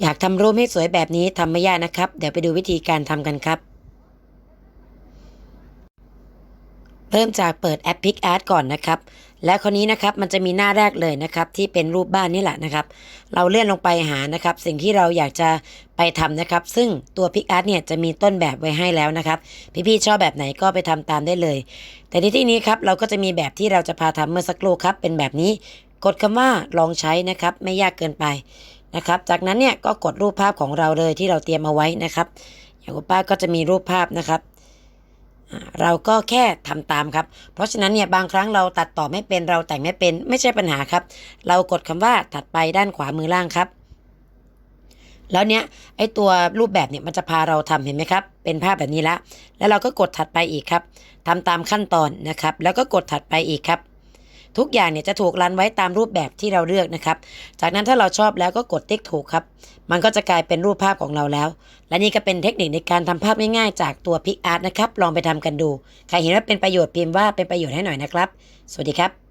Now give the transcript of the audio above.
อยากทำรูปให้สวยแบบนี้ทำไม่ยากนะครับ เดี๋ยวไปดูวิธีการทำกันครับ เริ่มจากเปิดแอป PicArt ก่อนนะครับ แล้วคราวนี้นะครับมันจะมีหน้าแรกเลยนะครับ ที่เป็นรูปบ้านนี่แหละนะครับ เราเลื่อนลงไปหานะครับ สิ่งที่เราอยากจะไปทำนะครับ ซึ่งตัว PicArt เนี่ยจะมีต้นแบบไว้ให้แล้วนะครับ พี่ๆชอบแบบไหนก็ไปทำตามได้เลย แต่ในที่นี้ครับเราก็จะมีแบบที่เราจะพาทำเมื่อสักครู่ครับ เป็นแบบนี้กดคำว่าลองใช้นะครับ ไม่ยากเกินไป นะครับ จากนั้นเนี่ยก็กดรูปภาพของเราเลยที่เราเตรียมเอาไว้นะครับ อย่างคุณป้าก็จะมีรูปภาพนะครับ เราก็แค่ทำตามครับ เพราะฉะนั้นเนี่ยบางครั้งเราตัดต่อไม่เป็นเราแต่งไม่เป็นไม่ใช่ปัญหาครับ เรากดคำว่าถัดไปด้านขวามือล่างครับแล้วเนี้ยไอตัวรูปแบบเนี่ยมันจะพาเราทำเห็นไหมครับ เป็นภาพแบบนี้ละแล้วเราก็กดถัดไปอีกครับทำตามขั้นตอนนะครับ แล้วก็กดถัดไปอีกครับ ทุกอย่างเนี่ยจะถูกรันไว้ตามรูปแบบที่เราเลือกนะครับ จากนั้นถ้าเราชอบแล้วก็กดติ๊กถูกครับ มันก็จะกลายเป็นรูปภาพของเราแล้ว และนี่ก็เป็นเทคนิคในการทำภาพง่ายๆ จากตัวพิกอาร์ตนะครับ ลองไปทำกันดู ใครเห็นว่าเป็นประโยชน์พิมพ์ว่าเป็นประโยชน์ให้หน่อยนะครับ สวัสดีครับ